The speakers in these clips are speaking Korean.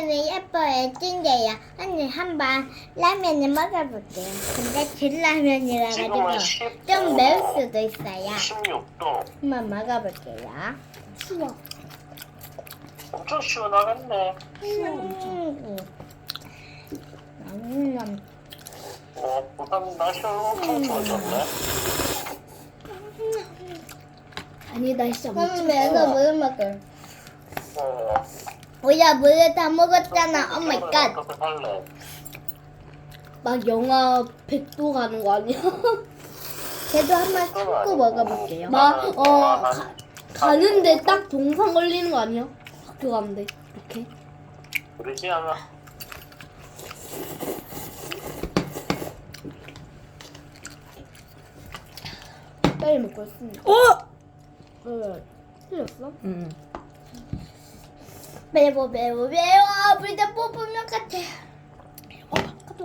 라면은 예뻐요, 찐게요. 언니 한번 라면을 먹어볼게요. 근데 진라면이라 지금은 가지고 10도, 좀 매울 수도 있어요. 16도. 한번 먹어볼게요. 추워. 엄청 시원하겠네. 음. 음. 어, 부산 날씨가 엄청 좋아졌네. 아니 날씨 엄청 그럼 내가 추워. 물 먹을. 어. 우야 물을 다 먹었잖아. 오 마이 갓. 할래? 막 영하 100도 가는 거 아니야? 걔도 한번 참고 먹어볼게요. 막어 가는데 딱 동상 걸리는 거 아니야? 학교 가는데 이렇게 그러지 않아. 빨리 먹고 있습니다. 어? 왜 틀렸어? 응. 매워 매워 매워 물다 뽑으면 같아.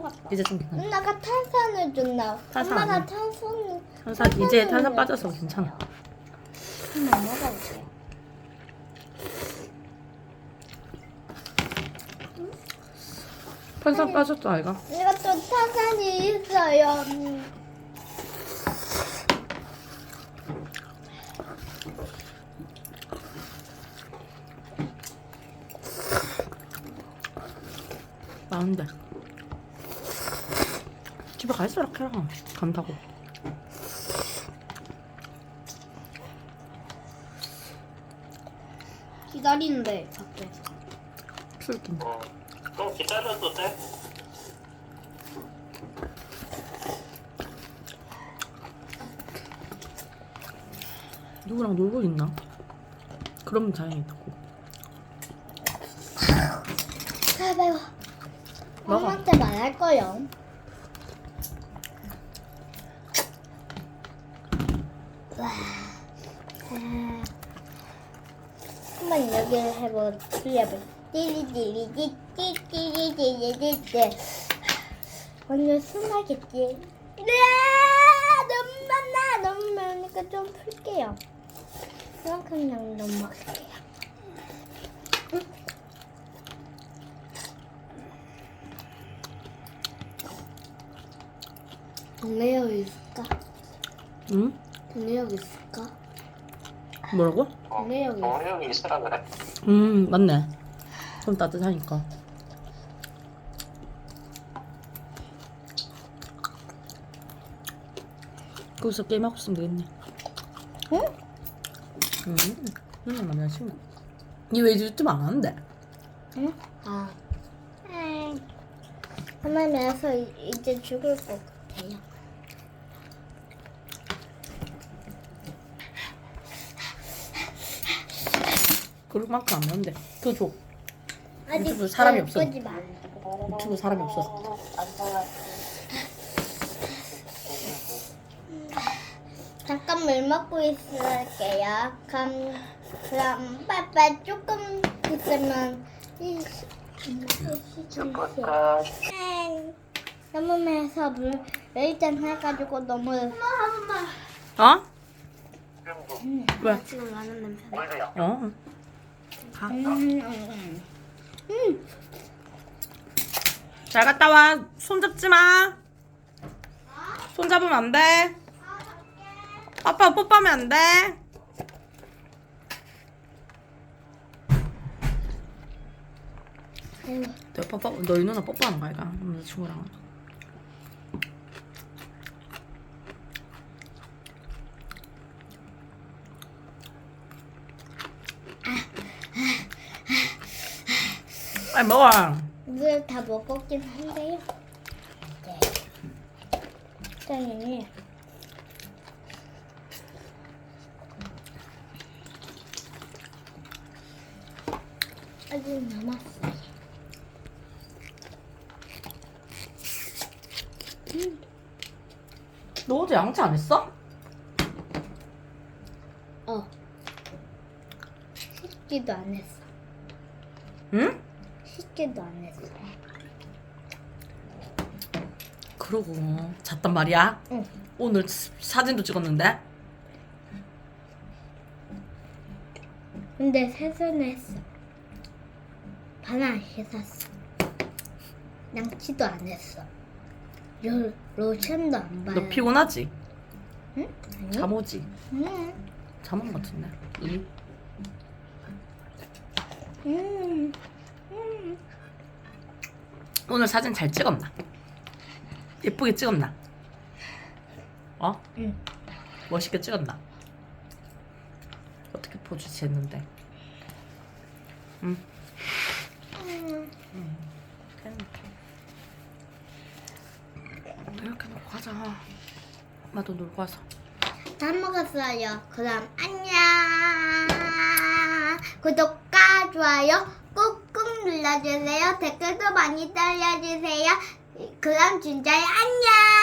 왔다. 이제 좀 괜찮아. 엄마가 탄산을 줬나? 탄산 엄마가 아니야. 탄산을 탄산 이제 탄산 빠져서 괜찮아. 한번 먹어볼게요. 탄산 빠졌어 아이가. 이것도 탄산이 있어요. 음. 많은데. 집에 가 있어라 캐라. 간다고. 기다리는데 밖에. 술긴. 어. 좀 기다려도 돼? 누구랑 놀고 있나? 그러면 다행이다고. 아 매워. 먹어. 엄마한테 말할 거요. 와. 아. 한번 여기를 해보 돌려볼. 띠리띠리띠띠띠리띠리띠. 오늘 순하겠지. 네, 너무 많아. 너무 많으니까 좀 풀게요. 이만큼 정도 먹을게요. 동네 여기 있을까? 응? 동네 여기 있을까? 뭐라고? 어. 동네 여기. 동료이 있으라 그래. 음 맞네. 좀 따뜻하니까. 거기서 게임 하고 있으면 되겠네. 응? 응. 응, 남자 친구. 니왜 유튜브 안 하는데? 응? 아. 에이. 하나면서 이제 죽을 것 같아요. 그럴 만큼 안 하는데. 더 줘. 유튜브 사람이 없어. 마. 유튜브 사람이 없어서. 잠깐 물 먹고 있을게요. 그럼 그럼 빠빠 조금 있으면 이 좋겠다. 너무 매서 물 일단 해가지고 너무 어? 왜? 지금 나는 냄새. 어. 가. 음, 음. 잘 갔다 와. 손 잡지 마. 손 잡으면 안 돼. 아빠 뽀뽀하면 안 돼. 너 뽀뽀, 너희 누나 뽀뽀하는 거 아이가? 남자친구랑. 빨리 먹어. 물을 다 먹었긴 한데요. 네. 일단은 아직 남았어요. 너 어제 양치 안 했어? 어. 씻기도 안 했어. 응? 씻기도 안 했어. 그러고 잤단 말이야. 응. 오늘 스- 사진도 찍었는데. 근데 세수는 했어. 반안 씻었어. 양치도 안 했어. 로, 로션도 안 바르. 너 피곤하지? 응? 아니? 잠 오지? 응. 잠온 것 같은데. 눈이? 음. 음. 오늘 사진 잘 찍었나? 예쁘게 찍었나? 어? 응. 멋있게 찍었나? 어떻게 포즈 취했는데? 응. 음. 이렇게 놓고 가자. 엄마도 놀고 와서. 다 먹었어요. 그럼 안녕. 구독과 좋아요 눌러주세요. 댓글도 많이 달려주세요. 그럼 진짜요 안녕.